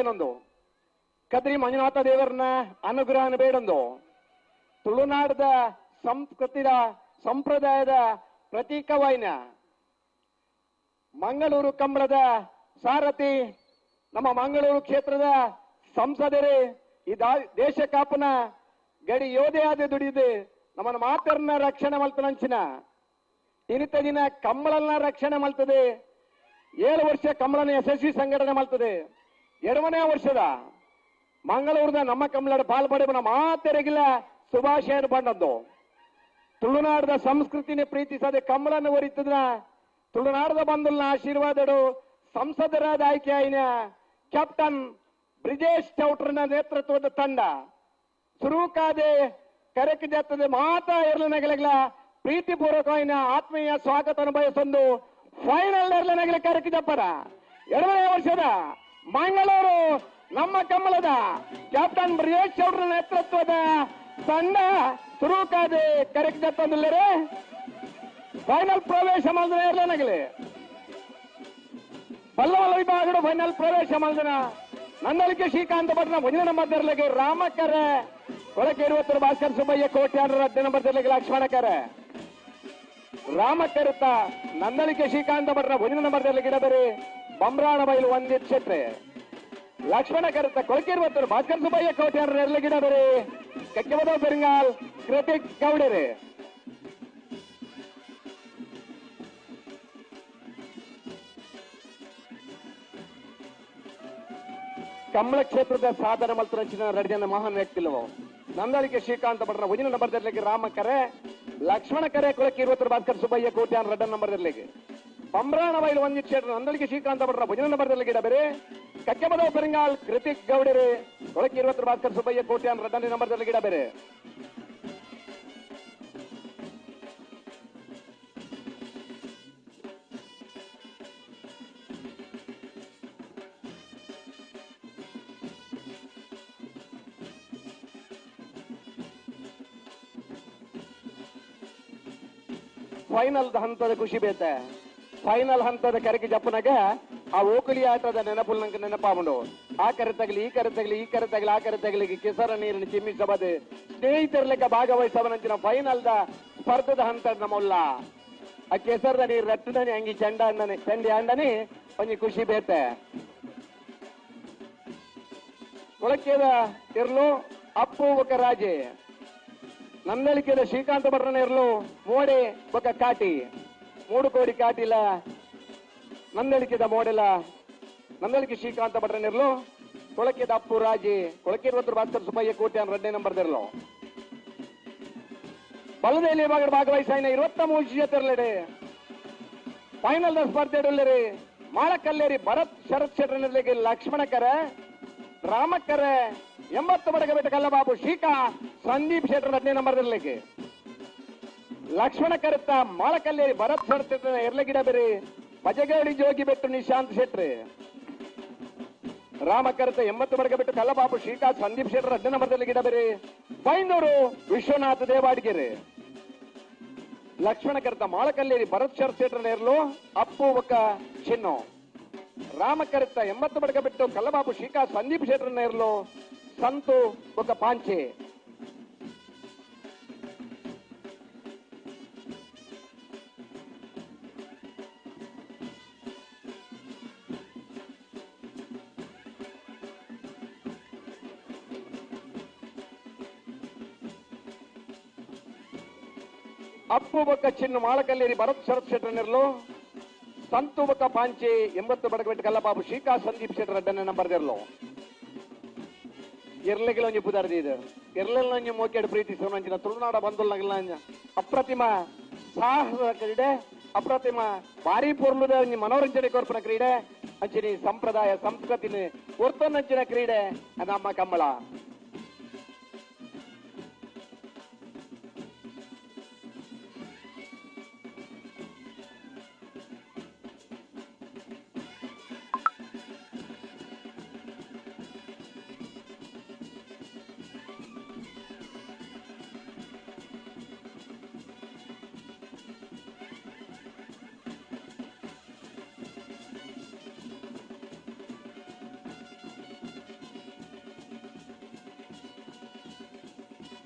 ಏನೊಂದು ಕದ್ರಿ ಮಂಜುನಾಥ ದೇವರನ್ನ ಅನುಗ್ರಹನ ಬೇಡೊಂದು. ತುಳುನಾಡದ ಸಂಸ್ಕೃತಿಯ ಸಂಪ್ರದಾಯದ ಪ್ರತೀಕವಾಯಿನ ಮಂಗಳೂರು ಕಂಬಳದ ಸಾರಥಿ, ನಮ್ಮ ಮಂಗಳೂರು ಕ್ಷೇತ್ರದ ಸಂಸದರು, ಈ ದೇಶ ಕಾಪನ ಗಡಿ ಯೋಧೆ ಆದ ದುಡಿದು ನಮ್ಮನ್ನ ಮಾತರನ್ನ ರಕ್ಷಣೆ ಮಲ್ತನಂಚಿನ ಇನಿತ ದಿನ ಕಂಬಳನ್ನ ರಕ್ಷಣೆ ಮಲ್ತದೆ ಏಳು ವರ್ಷ ಕಂಬಳನ ಯಶಸ್ವಿ ಸಂಘಟನೆ ಮಾಡ್ತದೆ. ಎರಡನೇ ವರ್ಷದ ಮಂಗಳೂರಿನ ನಮ್ಮ ಕಂಬಳದ ಪಾಲ್ಪಡೆ ಮಾತೆರಗಿಲ್ಲ ಶುಭಾಶಯನ ಬಂದದ್ದು. ತುಳುನಾಡದ ಸಂಸ್ಕೃತಿನ ಪ್ರೀತಿಸದೆ ಕಂಬಳನ್ನು ಒರಿತದ ತುಳುನಾಡದ ಬಂಧುಲ್ನ ಆಶೀರ್ವಾದಡು ಸಂಸದರಾದ ಆಯ್ಕೆ ಆಯ್ನ ಕ್ಯಾಪ್ಟನ್ ಬ್ರಿಜೇಶ್ ಚೌಟ್ರನ ನೇತೃತ್ವದ ತಂಡ. ಸುರೂಕಾದೆ ಕರೆಕ್ ಜತ್ತದೆ ಮಾತಾ ಇರ್ಲನಗಲ ಆಯ್ನ ಆತ್ಮೀಯ ಸ್ವಾಗತ ಬಯಸೊಂದು ಫೈನಲ್ ಇರ್ಲನಗಲ ಕರೆಕ್ ಜಪ್ಪರ ಎರಡನೇ ವರ್ಷದ ಮಂಗಳೂರು, ನಮ್ಮ ಕಮಲದ ಕ್ಯಾಪ್ಟನ್ ಬ್ರಿಯೇಶ್ ಅವರ ನೇತೃತ್ವದ ತಂಡ ಸುರೂಕಾದೆ ಕರೆಕ್ಟ್ ತಂದಿಲ್ಲರೆ ಫೈನಲ್ ಪ್ರವೇಶ ಮಾಡಿದ್ರೆ ಇರ್ಲನಗಲಿ ಪಲ್ಲವಲ್ಲ ವಿಭಾಗದ ಫೈನಲ್ ಪ್ರವೇಶ ಮಾಡಿದ ನಂದಲಿಕೆ ಶ್ರೀಕಾಂತ ಭಟ್ನ ಮುಂದಿನ ನಂಬರ್ ರಾಮಕರೆ. ಒಳಗೆ ಇರುವತ್ತರ ಭಾಸ್ಕರ್ ಸುಬ್ಬಯ್ಯ ಕೋಟ್ಯಾಡರ ನಂಬರ್ ತರಲಿಗೆ ಲಕ್ಷ್ಮಣಕರೆ ರಾಮಕರುತ್ತ ನಂದಲಿಕೆ ಶ್ರೀಕಾಂತ ಭಟ್ರ ಮುಂದಿನ ತರಲಿಗೆ ಇಡಬೇರಿ ಬಮ್ರಾಣ ಬೈಲು ಒಂದಿತ್ ಕ್ಷೇತ್ರ. ಲಕ್ಷ್ಮಣ ಕರೆತ ಕೊಳಕೆ ಇರುವತ್ತರ ಭಾಸ್ಕರ್ ಸುಬ್ಬಯ್ಯ ಕೋಟ್ಯಾರ ಎರಲಿಗೆ ಇಡಬೇರಿ ಕಕ್ಕೆಬದ ಬೆರಿಂಗಾಲ್ ಕೃತಿಕ್ ಗೌಡರೆ. ಕಮಲ ಕ್ಷೇತ್ರದ ಸಾಧನ ಮಲ್ತರಂಚಿನ ಎರಡು ಜನ ಮಹಾನ್ ವ್ಯಕ್ತಿಲವು ನಂದಳಿಕೆ ಶ್ರೀಕಾಂತ ಭಟ್ರ ಉಜಿನ ನಂಬರ್ ರಾಮ ಕರೆ. ಲಕ್ಷ್ಮಣ ಕರೆ ಕೊಳಕ್ಕೆ ಇರುವತ್ತರ ಭಾಸ್ಕರ್ ಸುಬ್ಬಯ್ಯ ಕೋಟ್ಯಾನ್ ರೆಡ್ಡ ನಂಬರ್ ಬೈಲು ಒಂದು ಕ್ಷೇತ್ರ ನಂದಳಿಕೆ ಶ್ರೀಕಾಂತ ಭಟ್ರ ಭುಜನ ನಂಬರ್ ತರಲಿಕ್ಕೆ ಇಡಬೇರೆ ಕಕ್ಕೆಬದ ಪೆರಿಂಗಾಲ್ ಕೃತಿಕ್ ಗೌಡರೆ. ಕೊಳಕ್ಕೆ ಇರುವತ್ತರ ಭಾಸ್ಕರ್ ಸುಬ್ಬಯ್ಯ ಕೋಟ್ಯಾನ್ ರೆಡ್ಡನೇ ನಂಬರ್ ಗಿಡ ಬೇರೆ. ಫೈನಲ್ ಹಂತದ ಖುಷಿ ಬೇತೆ. ಫೈನಲ್ ಹಂತದ ಕರೆಗೆ ಜಪ್ಪನಾಗ ಆ ಓಕುಲಿ ಆಟದ ನೆನಪು ನಂಗೆ ನೆನಪಾಗೊಂಡು. ಆ ಕರೆ ತಗಲಿ ಈ ಕರೆ ತಗಲಿ ಈ ಕರೆ ತಗಲಿ ಆ ಕರೆ ತಗಲಿ ಕೆಸರ ನೀರನ್ನು ಚಿಮ್ಮಿಸಬಾರ್ದು ಸ್ನೇಹಿತರ ಲೆಕ್ಕ ಭಾಗವಹಿಸವನಂತಿನ ಫೈನಲ್ ದ ಸ್ಪರ್ಧದ ಹಂತದ ನಮ್ಮಲ್ಲ ಆ ಕೆಸರದ ನೀರು ರಕ್ತದನಿ ಹಂಗಿ ಚಂಡ ಅಣ್ಣನೆ ಚಂಡಿ ಅಂಡನೆ ಒಂಜಿ ಖುಷಿ ಬೇತೆ. ಒಳಕೇದ ಇರ್ಲು ಅಪ್ಪು ಒಕ ರಾಜೆ. ನನ್ನಳಿಕೆದ ಶ್ರೀಕಾಂತ ಭಟ್ರನ ಇರ್ಲು ಮೋಡೆ ಒಕ ಕಾಟಿ. ಮೂಡು ಕೋಡಿ ಕಾಟಿಲ ನಂದಳಿಕೆದ ಮೋಡೆಲ. ನಂದಳಿಕೆ ಶ್ರೀಕಾಂತ ಭಟ್ರನಿರ್ಲು ಕೊಳಕೆದ ಅಪ್ಪು ರಾಜಿ. ಕೊಳಕೆ ಇರುವತ್ತರ ಭಾಸ್ಕರ್ ಸುಬ್ಬಯ್ಯ ಕೋಟೆ ಎರಡನೇ ನಂಬರ್ ಇರ್ಲು ಬಲದಲ್ಲಿ ಭಾಗ ಭಾಗವಹಿಸಿನ ಇರುವತ್ತ ಮೂರು ತೆರಲೆಡೆ ಫೈನಲ್ ದ ಸ್ಪರ್ಧೆ ಇಡಲಿರಿ. ಮಾಳಕಲ್ಲೇರಿ ಭರತ್ ಶರತ್ ಶೆಟ್ರನಿರ್ಲಿಕ್ಕೆ ಲಕ್ಷ್ಮಣಕರ ರಾಮಕ್ಕರ ಎಂಬತ್ತು ಬಡಗ ಬೆಟ್ಟ ಕಲ್ಲಬಾಬು ಶೀಕಾ ಸಂದೀಪ್ ಶೆಟ್ರ ನಂಬರ್ ಇರ್ಲಿಕ್ಕೆ ಲಕ್ಷ್ಮಣ ಕರುತ್ತ ಮಾಳಕಲ್ಲೇರಿ ಭರತ್ ಶರತ್ ಎರಲಗಿಡ ಬೇರೆ. ಬಜಗೇಡಿ ಜೋಗಿ ಬೆಟ್ಟು ನಿಶಾಂತ್ ಶೆಟ್ರಿ. ರಾಮಕರತ ಎಂಬತ್ತು ಬಡಗ ಬಿಟ್ಟು ಕಲ್ಲಬಾಬು ಶ್ರೀಕಾ ಸಂದೀಪ್ ಶೆಟ್ರ ಹತ್ತನೇ ನಂಬರ್ದಲ್ಲಿ ಗಿಡ ಬೇರೆ. ಬೈಂದೂರು ವಿಶ್ವನಾಥ ದೇವಾಡಿಗೆರೆ. ಲಕ್ಷ್ಮಣ ಕರ್ತ ಮಾಳಕಲ್ಲೇರಿ ಭರತ್ ಶರ್ ಶೆಟ್ರ ನೇರ್ಲು ಅಪ್ಪು ಒಕ್ಕ ಚಿನ್ನು. ರಾಮಕರಿತ ಎಂಬತ್ತು ಬಡಗ ಬಿಟ್ಟು ಕಲ್ಲಬಾಬು ಶೀಕಾ ಸಂದೀಪ್ ಶೆಟ್ರ ನೇರ್ಲು ಸಂತು ಒಕ್ಕ ಪಾಂಚೆ. ಅಪ್ಪು ಬೊಕ್ಕ ಚಿನ್ನ ಮಾಳಕಲ್ಲೇರಿ ಭರತ್ ಶರತ್ ಶೆಟ್ರ ನೇರ್ಲು ಸಂತು ಬೊಕ್ಕ ಪಾಂಚೆ ಎಂಬತ್ತು ಬಡಗಬೆಟ್ಟು ಕಲ್ಲಬಾಬು ಶ್ರೀಕಾ ಸಂದೀಪ್ ಶೆಟ್ರ ಅಡ್ಡನ ನಂಬರ್ ಇರ್ಲು ಇರ್ಲಿಗಿಲ್ಲ ಒಂಜಿ ಪುದಾರ್ದಿ ಇದು. ಇರ್ಲಿಲ್ಲ ಒಂಜಿ ಮೋಕೆಡ್ ಪ್ರೀತಿ ಸೋನಂಚಿನ ತುಳುನಾಡ ಅಂಜ. ಅಪ್ರತಿಮ ಸಾಹಸ ಕ್ರೀಡೆ, ಅಪ್ರತಿಮ ಭಾರಿ ಪೊರ್ಲುದ ಒಂಜಿ ಮನೋರಂಜನೆ ಕೊರ್ಪನ ಕ್ರೀಡೆ, ಅಂಚಿನ ಸಂಪ್ರದಾಯ, ಸಂಸ್ಕೃತಿನ ಒರ್ತೊನ್ನಂಚಿನ ಕ್ರೀಡೆ ನಮ್ಮ ಕಂಬಳ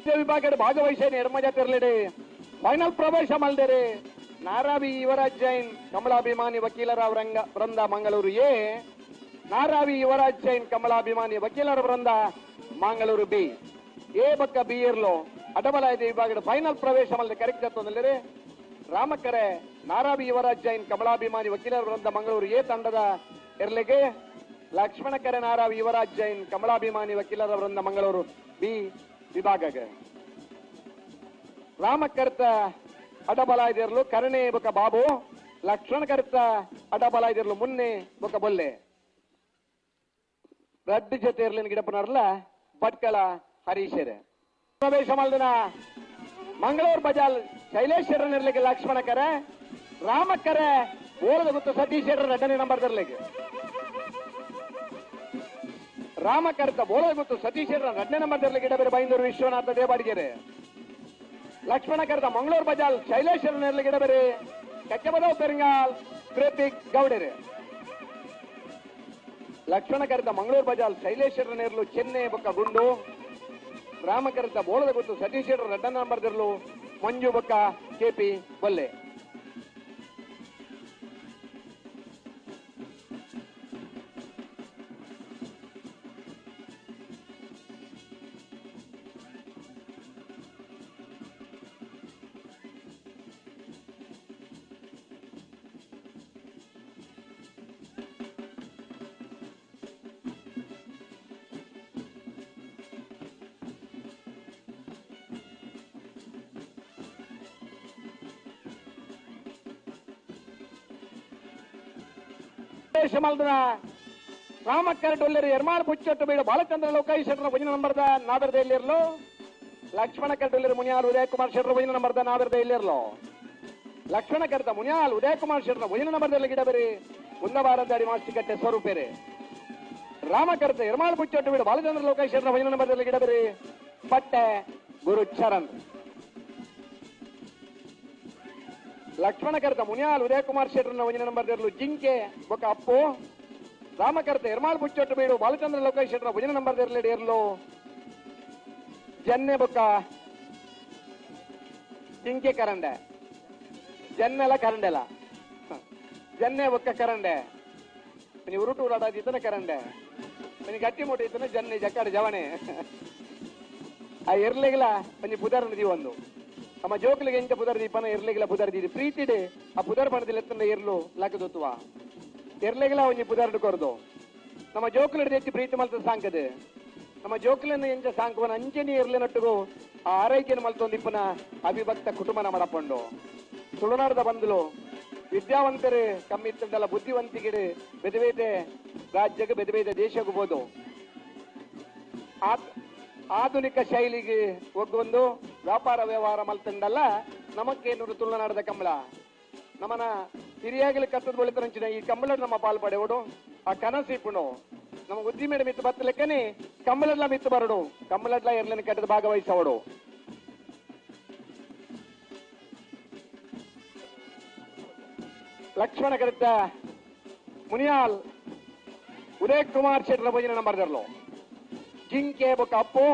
ವಿಭಾಗದ ಭಾಗವಹಿಸಿ ನಿರ್ಮಜಾ ತೆರಳಿಡೆ ಫೈನಲ್ ಪ್ರವೇಶ ಮಾಡಿದರೆ ನಾರಾವಿ ಯುವರಾಜ್ ಜೈನ್, ಕಮಲಾಭಿಮಾನಿ ವಕೀಲರ ವರಂಗ ವೃಂದ ಮಂಗಳೂರು ಎ. ನಾರಾವಿ ಯುವರಾಜ್ ಜೈನ್, ಕಮಲಾಭಿಮಾನಿ ವಕೀಲರ ವೃಂದ ಮಂಗಳೂರು ಬಿ. ಎ ಪಕ್ಕ ಬಿ ಇರ್ಲು. ಅಡಬಲಾಯದ ವಿಭಾಗದ ಫೈನಲ್ ಪ್ರವೇಶ ಕರೆಕ್ಟ್ ಜತ್ತೊಂದಲ್ಲಿ ರಾಮಕರೆ, ನಾರಾವಿ ಯುವರಾಜ್ ಜೈನ್, ಕಮಲಾಭಿಮಾನಿ ವಕೀಲರ ವೃಂದ ಮಂಗಳೂರು ಎ ತಂಡದ ಇರ್ಲಿಗೆ. ಲಕ್ಷ್ಮಣಕರೆ, ನಾರಾವಿ ಯುವರಾಜ್ ಜೈನ್, ಕಮಲಾಭಿಮಾನಿ ವಕೀಲರ ವೃಂದ ಮಂಗಳೂರು ಬಿ. ವಿಭಾಗಗೆ ರಾಮಕರ್ತ ಅಡಬಲಾಯ್ದಿರ್ಲು ಕರುಣೆ ಬುಕ ಬಾಬು ಲಕ್ಷ್ಮಣ ಕರ್ತ ಅಡಬಲಾಯ್ದಿರ್ಲು ಮುನ್ನೆ ಬೊಕ ಬೊಲ್ಲೆ. ರಡ್ಡು ಜೊತೆ ಇರ್ಲಿನ ಗಿಡಪನರ್ಲ ಭಟ್ಕಳ ಹರೀಶರ. ಪ್ರವೇಶ ಮಾಡಿದ ಮಂಗಳೂರು ಬಜಾಲ್ ಶೈಲೇಶ್ವರನ್ ಇರ್ಲಿಕ್ಕೆ ಲಕ್ಷ್ಮಣ ಕರೆ ರಾಮಕ್ಕರೆ ಓಲದ ಗೊತ್ತು ಸತೀಶ್ವರ ಎರಡನೇ ನಂಬರ್ ತರ್ಲಿಕ್ಕೆ ರಾಮಕರ್ತ ಬೋಳದ ಗೊತ್ತು ಸತೀಶರ ಎರಡನೇ ನಂಬರ್ ಇಡಬೇರೆ ಬೈಂದೂರು ವಿಶ್ವನಾಥ ದೇವಾಡಿಗೆರೆ ಲಕ್ಷ್ಮಣ ಕರೆದ ಮಂಗಳೂರು ಬಜಾಲ್ ಶೈಲೇಶ್ವರ ನೆರಲಿ ಗಿಡಬೇರೆ ಕಚ್ಚಬದವ್ ಪೆರಿಂಗಾಲ್ ಕೃತಿಕ್ ಗೌಡರೆ. ಲಕ್ಷ್ಮಣ ಕರೆದ ಮಂಗಳೂರು ಬಜಾಲ್ ಶೈಲೇಶ್ವರ ನೆರಲು ಚೆನ್ನೈ ಬೊಕ್ಕ ಗುಂಡು. ರಾಮ ಕರೆದ ಬೋಳದ ಗೊತ್ತು ಸತೀಶ್ ರೆಡ್ಡ ನಂಬರ್ ಮಂಜು ಬೊಕ್ಕ ಕೆಪಿ ಬೊಲ್ಲೆ. ಮಲ್ದನ. ರಾಮಕ್ಕರ ಡೊಲ್ಲೆರಿ ಎರ್ಮಾಳ್ ಪುಚ್ಚಟ್ಟು ಬೀಡು ಬಾಲಚಂದ್ರ ಲೋಕಾಯಿ ಶೆಟ್ರ ಭುಜನ ನಂಬರ್ದ ನಾದರ್ದ ಇಲ್ಲಿರ್ಲು. ಲಕ್ಷ್ಮಣ ಕಡ್ಡೊಲ್ಲೆರಿ ಮುನಿಯಾಲ್ ಉದಯ ಕುಮಾರ್ ಶೆಟ್ರ ಭುಜನ ನಂಬರ್ದ ನಾದರ್ದ ಇಲ್ಲಿರ್ಲು. ಲಕ್ಷ್ಮಣ ಕರ್ತ ಮುನಿಯಾಲ್ ಉದಯ ಕುಮಾರ್ ಶೆಟ್ರ ಭುಜನ ನಂಬರ್ದಲ್ಲಿ ಗಿಡಬರಿ ಮುಂದಬಾರದಾಡಿ ಮಾಸ್ತಿಕಟ್ಟೆ ಸ್ವರೂಪೇರೆ ರಾಮಕರ್ತ ಎರ್ಮಾಳ್ ಪುಚ್ಚಟ್ಟು ಬೀಡು ಬಾಲಚಂದ್ರ ಲೋಕಾಯಿ ಶೆಟ್ರ ಭುಜನ ನಂಬರ್ದಲ್ಲಿ ಗಿಡಬರಿ ಪಟ್ಟೆ ಗುರು ಚರಣ್ ಲಕ್ಷ್ಮಣ ಕರ್ತ ಮುನಿಯಾಲ್ ಉದಯಕುಮಾರ್ ಕುಮಾರ್ನ ಒಂದಿನ ನಂಬರ್ ಇರಲು ಜಿಂಕೆ ಬೊಕ ಅಪ್ಪು ರಾಮಕರ್ತ ಎರ್ಮಾಳ್ ಬುಚ್ಚೊಟ್ಟು ಬೀಡು ಬಾಲಚಂದ್ರ ಲೋಕೇಶ್ ಶೆಟ್ಟರ ಭುಜನ ನಂಬರ್ ಇರಲಿ ಜನ್ನೆ ಬೊಕ್ಕ ಜಿಂಕೆ ಕರಂಡೆ. ಜನ್ನೆಲ ಕರಂಡೆಲ. ಜನ್ನೆ ಬೊಕ್ಕ ಕರಂಡೆ. ನೀವು ಉರುಟು ಉರಾಡಾದ ಇತನ ಕರಂಡೆ. ನೀನು ಗಟ್ಟಿ ಮುಟ್ಟ ಇತನ ಜನ್ನೆ, ಜಕ್ಕಾಡ, ಜವಣೆ. ಆ ಇರ್ಲಿಗಿಲ್ಲ ಮನಿ ಪುದರ್ ನದಿ ಒಂದು ನಮ್ಮ ಜೋಕ್ಲಿಗೆ ಎಂಚ ಪುದರ್ ದೀಪನ ಇರ್ಲಿಗಿಲ್ಲ ಪುದರ್ ದೀದಿ ಪ್ರೀತಿಡೆ ಆ ಪುದರ್ ಬಣದಲ್ಲಿ ಎತ್ತಂಡ ಇರ್ಲು ಲಾಕದೊತ್ತುವ ಇರ್ಲಿಗಿಲ್ಲ ಒಂಜಿ ಪುದರ್ ಕೊರ್ದು. ನಮ್ಮ ಜೋಕ್ಲಿಡ್ ಹೆಚ್ಚು ಪ್ರೀತಿ ಮಲ್ತ ಸಾಂಕದೆ ನಮ್ಮ ಜೋಕ್ಲನ್ನ ಎಂಚ ಸಾಂಕವನ ಅಂಚನೆ ಇರ್ಲಿನಟ್ಟುಗು ಆ ಆರೈಕೆಯನ್ನು ಮಲ್ತೊಂದು ಇಪ್ಪನ ಅವಿಭಕ್ತ ಕುಟುಂಬನ ಮಡಪಂಡು. ತುಳುನಾಡದ ಬಂದಲು, ವಿದ್ಯಾವಂತರೇ ಕಮ್ಮಿ ಇತ್ತಂಡಲ್ಲ ಬುದ್ಧಿವಂತಿಗೆ ರಾಜ್ಯಕ್ಕೆ ಬೆದಬೇದೆ ದೇಶಕ್ಕೂ ಹೋದು. ಆಧುನಿಕ ಶೈಲಿಗೆ ಒಗ್ಗೊಂದು ವ್ಯಾಪಾರ ವ್ಯವಹಾರ ಮಲ್ತಂಡಲ್ಲ, ನಮಕ್ಕೇನು ತುಳುನಾಡದ ಕಂಬಳ? ನಮ್ಮನ ಹಿರಿಯಾಗಲಿ ಕತ್ತದ ಬಳಿತರಂಚಿನ ಈ ಕಂಬಳ ನಮ್ಮ ಪಾಲ್ ಪಡೆಯೋಡು ಆ ಕನಸು ಇಪ್ಪುಣು. ನಮ್ಮ ಉದ್ದಿಮೆಡ ಮಿತ್ತು ಬತ್ತ ಲೆಕ್ಕನೆ ಕಂಬಳಡ್ಲ ಮಿತ್ತು ಬರಡು. ಕಂಬಳಡ್ಲ ಎರ್ಲಿನ ಕಟ್ಟದ ಭಾಗವಹಿಸವಡು ಲಕ್ಷ್ಮಣ ಕರೆತ ಮುನಿಯಾಲ್, ಉದಯ್ ಕುಮಾರ್ ಶೆಟ್ರ ಭೋಜನ ನಂಬರ್ ತರಲು ಜಿಂಕೆ ಬೊಕ್ಕ ಅಪ್ಪು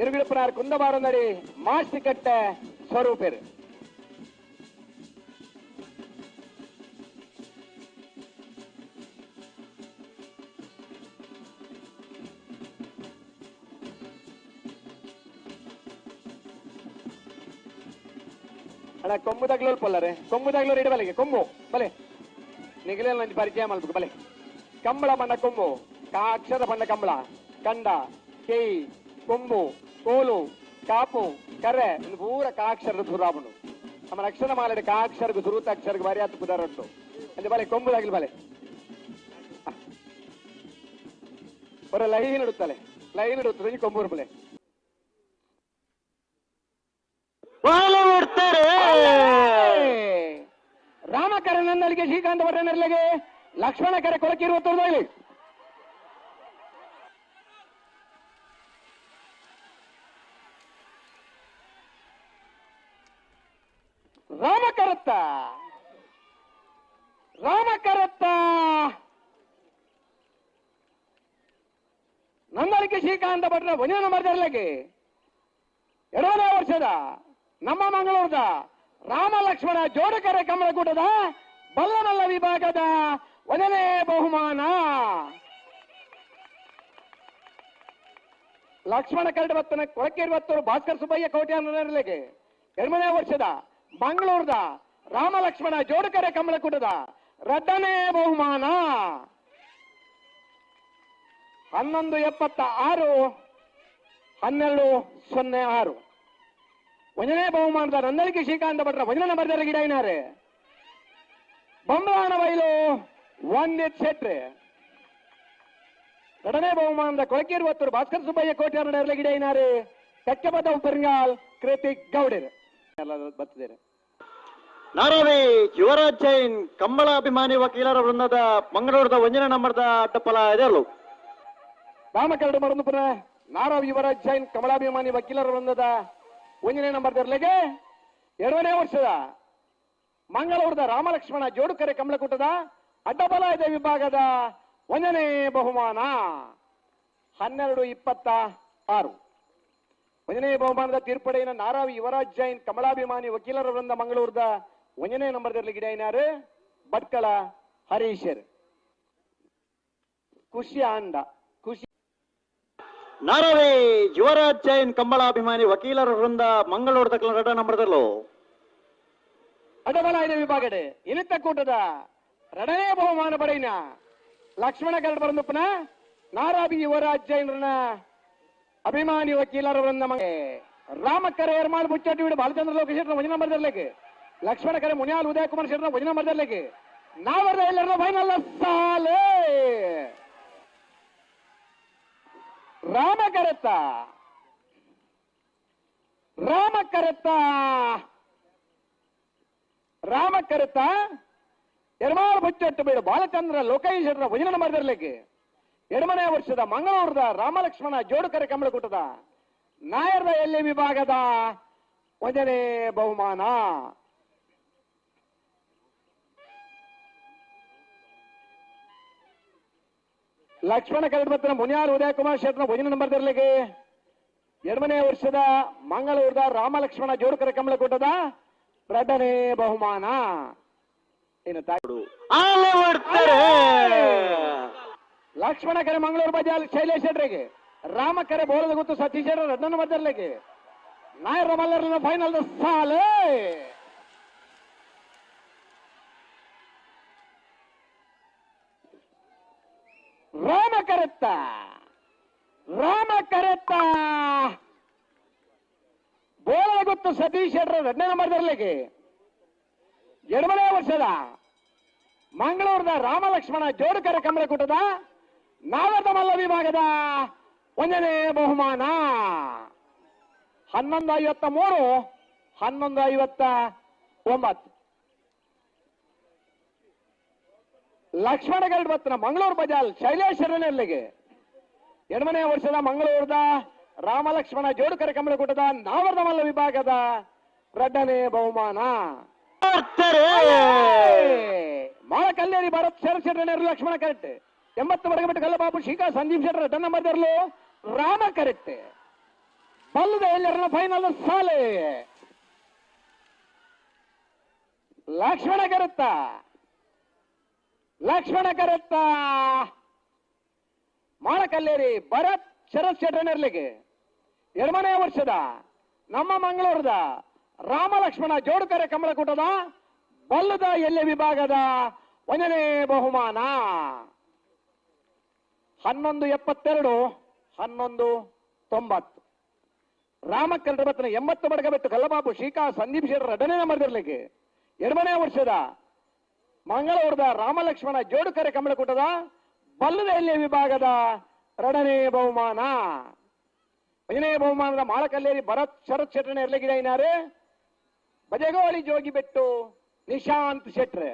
ಇರುಗಿಡಪ್ಪನಾರ್ ಕುಂದಬಾರಂದಡಿ ಮಾಸ್ತಿ ಕಟ್ಟೆ ಸ್ವರೂಪೇರು ಅಣ್ಣ ಕೊಂಬು ತಗ್ಲೋಲ್ ಪೊಲ್ಲರೆ ಕೊಂಬು ತಗ್ಲೋರ್ ಇಡಬಲೆಗೆ ಕೊಂಬು ಬಲೆ ನಿಗಲೆಲ್ಲ ನಂಜಿ ಪರಿಚಯ ಮಲ್ಬೇಕು ಬಲೆ ಕಂಬಳ ಬಣ್ಣ ಕೊಂಬು ಕಾ ಅಕ್ಷರ ಬಣ್ಣ ಕಂಬಳ ಕಂಡ ಕೇಯಿ ಕೊಂಬು ಕೋಲು ಕಾಪು ಕರೆ ಇದು ಪೂರ ಕಾಕ್ಷರದ ಸುರಾಬುಂಡು ನಮ್ಮ ರಕ್ಷಣ ಮಾಲಡೆ ಕಾ ಅಕ್ಷರಗೂ ಸುರೂತ ಅಕ್ಷರಗೂ ಬಾರಿ ಹತ್ತು ಪುದಾರ ಉಂಟು. ಅಂದ್ರೆ ಬಲೆ ಕೊಂಬು ತಗ್ಲಿ ಬಲೆ. ಬರ ಲೈನ್ ಲೈನ್ ಇಡುತ್ತದೆ ಕೊಂಬೂರು ಬಲೆ ರಾಮಕರನಲ್ಲಿಗೆ ಶ್ರೀಕಾಂತ ಭಟ್ಟನಲ್ಲಿಗೆ ಲಕ್ಷ್ಮಣ ಕರೆ ಕೊಳಕಿರುವ ತೋರ್ದಲ್ಲಿ ರಾಮ ಕರತ್ತ ನಂದಳಿಕೆ ಶ್ರೀಕಾಂತ ಭಟ್ರ ಭಜನ ಬರ್ದರ್ಲಗೆ ಎರಡನೇ ವರ್ಷದ ನಮ್ಮ ಮಂಗಳೂರದ ರಾಮ ಲಕ್ಷ್ಮಣ ಜೋಡಕರೆ ಕಮಲಕೂಟದ ಬಲ್ಲಮಲ್ಲ ವಿಭಾಗದ ಒಂದನೇ ಬಹುಮಾನ. ಲಕ್ಷ್ಮಣ ಕರಡವತ್ತನ ಕೊಳಕೇರಿವತ್ತೂರು ಭಾಸ್ಕರ್ ಸುಬ್ಬಯ್ಯ ಕೋಟ್ಯಾನರಿಗೆ ಎರಡನೇ ವರ್ಷದ ಮಂಗಳೂರದ ರಾಮ ಲಕ್ಷ್ಮಣ ಜೋಡಕರೆ ಕಮಲಕೂಟದ ರಡ್ಡನೇ ಬಹುಮಾನ. ಹನ್ನೊಂದು ಎಪ್ಪತ್ತ ಆರು ಹನ್ನೆರಡು ಸೊನ್ನೆ ಆರು. ಒಂದನೇ ಬಹುಮಾನದ ನಂದಳಿಕೆ ಶ್ರೀಕಾಂತ ಭಟ್ರ ವಜನ ನಂಬರ್ ಗಿಡ ಏನಾರೆ? ಬೊಂಬಾಣ ಬೈಲು ಒಂದಿತ್ ಶೆಟ್ರೆ ಎರಡನೇ ಬಹುಮಾನದ ಕೊಳಕಿರುವತ್ತರು ಭಾಸ್ಕರ್ ಸುಬ್ಬಯ್ಯ ಕೋಟ್ಯಾರ ಗಿಡ ಏನಾರೆ? ಕಚ್ಚಬದ ಉಪರಿಂಗಾಲ್ ಕೃತಿಕ್ ಗೌಡರ್. ಎಲ್ಲ ಬರ್ತಿದ್ದಾರೆ ನಾರಾವಿ ಯುವರಾಜ್ ಜೈನ್ ಕಂಬಳ ಅಭಿಮಾನಿ ವಕೀಲರ ವೃಂದದ ಮಂಗಳೂರದ ವಂಜನ ನಂಬರ್ದ ಅಡ್ಡಪಲ ಇದೆ ಅಲ್ಲೂ? ಮರನು ಮರಂದುಪುರ ನಾರಾವ್ ಯುವರಾಜ್ ಜೈನ್ ಕಮಲಾಭಿಮಾನಿ ವಕೀಲರ ವೃಂದದ ವಂಜನ ನಂಬರ್ ಇರ್ಲೆಗೆ ಎರಡನೇ ವರ್ಷದ ಮಂಗಳೂರದ ರಾಮಲಕ್ಷ್ಮಣ ಜೋಡುಕರೆ ಕಮಲಕೂಟದ ಅಡ್ಡಬಲಾಯದ ವಿಭಾಗದ ಒಂದನೇ ಬಹುಮಾನ. ಹನ್ನೆರಡು ಇಪ್ಪತ್ತ ಆರು. ಒಂದನೇ ಬಹುಮಾನದ ತೀರ್ಪಡೆಯನ್ನು ನಾರಾವಿ ಯುವರಾಜ್ ಜೈನ್ ಕಮಲಾಭಿಮಾನಿ ವಕೀಲರ ವೃಂದ ಮಂಗಳೂರದ ಒಂದನೇ ನಂಬರ್ ತೆರಲಿಗೆ ಇಡೈನಾರು ಭಟ್ಕಳ ಹರೀಶರ್ ಖುಷಿ ಆಂಡ ಖುಷಿ ನಾರಾವಿ ಯುವರಾಜ್ ಜೈನ್ ಕಂಬಳ ಅಭಿಮಾನಿ ವಕೀಲರ ವೃಂದ ಮಂಗಳೂರದ ಎರಡ ನಂಬರ್ದಲ್ಲೂ ಅಡಬಲಾಯದ ವಿಭಾಗಡೆ ಇನಿತ ಕೂಟದ ಎರಡನೇ ಬಹುಮಾನ ಪಡೆಯಿನ ಲಕ್ಷ್ಮಣ ಗರಡ್ ಬರಂದಪ್ಪನ ನಾರಾಬಿ ಯುವರಾಜ್ ಜೈನರನ ಅಭಿಮಾನಿ ವಕೀಲರ ವೃಂದ ಮಂಗೆ ರಾಮಕರೆ ಎರ್ಮಾಳ್ ಮುಚ್ಚಟ್ಟಿ ಬಿಡು ಬಾಲಚಂದ್ರ ಲೋಕೇಶ್ವರ ಒಂಜಿ ನಂಬರ್ ದರ್ಲೆಗೆ ಲಕ್ಷ್ಮಣ ಕರೆ ಮುನಿಯಾಲ್ ಉದಯ ಕುಮಾರ್ ಶೆಟ್ರ ಭಜನೆ ಮಾಡ್ದಲ್ಲಿಗೆ ನಾವರ್ದ ಎಲ್ಲರ ಫೈನಲ್ ಸಾಲೆ. ರಾಮ ಕರೆತ್ತ ರಾಮ ಕರೆತ್ತ ರಾಮ ಕರೆತ್ತ ಎರಡು ಬುಚ್ಚಟ್ಟು ಬೇಡ ಬಾಲಚಂದ್ರ ಲೋಕೇಶ್ವರ ವಜನ ನಂಬರ್ದರ್ಲಿಕ್ಕೆ ಎರಡನೇ ವರ್ಷದ ಮಂಗಳೂರದ ರಾಮಲಕ್ಷ್ಮಣ ಜೋಡುಕರೆ ಕಮಲಕೂಟದ ನಾಯರ್ದ ಎಲ್ಲಿ ವಿಭಾಗದ? ಒಂದನೇ ಬಹುಮಾನ. ಲಕ್ಷ್ಮಣ ಕರಡ್ಬತ್ತಿನ ಮುನಿಯಾರ್ ಉದಯಕುಮಾರ್ ಶೆಟ್ನ ನಂಬರ್ ತರಲಿಕ್ಕೆ. ಎರಡನೇ ವರ್ಷದ ಮಂಗಳೂರದ ರಾಮಲಕ್ಷ್ಮಣ ಜೋಡುಕರೆ ಕಮಲಕೂಟದ ಎರಡನೇ ಬಹುಮಾನ. ಏನು ತಾಯಿ ಲಕ್ಷ್ಮಣ ಕರೆ ಮಂಗಳೂರು ಬಜಾರ್ ಶೈಲೇಶ್ ಶೆಟ್ರಿಗೆ ರಾಮ ಕರೆ ಬೋಳದ ಗೊತ್ತು ಸತೀಶ್ ಶೆಟ್ರ ರಡ್ಡನ ಮದ್ದರ್ಲಿಕ್ಕೆ ನಾಯರ ಮಲ್ಲರ್ನ ಫೈನಲ್ ಸಾಲೆ ರಾಮ ಕರೆತ್ತ ರಾಮ ಕರೆತ್ತ ಬೋಳಾಗುತ್ತು ಸತೀಶ್ ಶೆಟ್ರ ರಚನೆ ಮದ್ದರ್ಲಿಕ್ಕೆ ಎರಡನೇ ವರ್ಷದ ಮಂಗಳೂರದ ರಾಮಲಕ್ಷ್ಮಣ ಜೋಡುಕರ ಕಮಲಕೂಟದ ನಾವತ ಮಲ್ಲ ವಿಭಾಗದ ಒಂದನೇ ಬಹುಮಾನ. ಹನ್ನೊಂದು ಐವತ್ತ ಮೂರು, ಹನ್ನೊಂದು ಐವತ್ತ ಒಂಬತ್ತು. ಲಕ್ಷ್ಮಣ ಬತ್ತನ ಮಂಗಳೂರು ಬಜಾಲ್ ಶೈಲೇಶ್ವರನಲ್ಲಿಗೆ. ಎರಡನೇ ವರ್ಷದ ಮಂಗಳೂರದ ರಾಮಲಕ್ಷ್ಮಣ ಜೋಡುಕರ ಕಮಲಕೂಟದ ನಾವರ್ಧ ಮಲ್ಲ ವಿಭಾಗದ ಎರಡನೇ ಬಹುಮಾನ. ಹೊಡ್ತಾರೆ ಮಾಳ ಕಲ್ಲೇರಿ ಭರತ್ ಶರತ್ ಶೆಟ್ಟರ್ ಲಕ್ಷ್ಮಣ ಕರೆಕ್ಟ್. ಎಂಬತ್ತು ಬಡಗಬಿಟ್ಟು ಕಲ್ಲಬಾಬು ಶೀಕಾ ಸಂದೀಪ್ ಶೆಟ್ಟರ್ ಟನ್ ನಂಬರ್ ತೆರಲು ರಾಮ ಕರೆಕ್ಟ್. ಬಲ್ಲದ ಎಲ್ಲರನ್ನ ಫೈನಲ್ ಸಾಲೆ. ಲಕ್ಷ್ಮಣ ಕರೆತ್ತ. ಲಕ್ಷ್ಮಣ ಕರೆತ್ತ ಮಾಡಕಲ್ಲೇರಿ ಭರತ್ ಶರತ್ ಶೆಟ್ಟಣರ್ಲಿಗೆ ಎರಡನೇ ವರ್ಷದ, ನಮ್ಮ ಮಂಗಳೂರದ ರಾಮ ಲಕ್ಷ್ಮಣ ಜೋಡುಕರೆ ಕಮಲಕೂಟದ ಬಲ್ಲದ ಎಲ್ಲಿ ವಿಭಾಗದ ಒಂದನೇ ಬಹುಮಾನ. ಹನ್ನೊಂದು ಎಪ್ಪತ್ತೆರಡು, ಹನ್ನೊಂದು ತೊಂಬತ್ತು. ರಾಮಕರ್ಣಬತ್ತನ ಎಂಬತ್ತು ಬಡಗ ಬಿಟ್ಟು ಕಲ್ಲಬಾಬು ಶ್ರೀಕಾ ಸಂದೀಪ್ ಶೆಟ್ಟರ್ ಎರಡನೇ ನಂಬರ್ದಿರ್ಲಿಕ್ಕೆ ಎರಡನೇ ವರ್ಷದ ಮಂಗಳೂರದ ರಾಮಲಕ್ಷ್ಮಣ ಜೋಡುಕರೆ ಕಮಲಕೂಟದ ಬಲ್ಲದ ಎಲ್ಲಿ ವಿಭಾಗದ ಎರಡನೇ ಬಹುಮಾನ. ಐದನೇ ಬಹುಮಾನದ ಮಾಳಕಲ್ಲೇರಿ ಭರತ್ ಶರತ್ ಶೆಟ್ಟರ್ನ ಎರಲಿಗಿಡ ಬಜಗೋಳಿ ಜೋಗಿ ಬೆಟ್ಟು ನಿಶಾಂತ್ ಶೆಟ್ರೆ.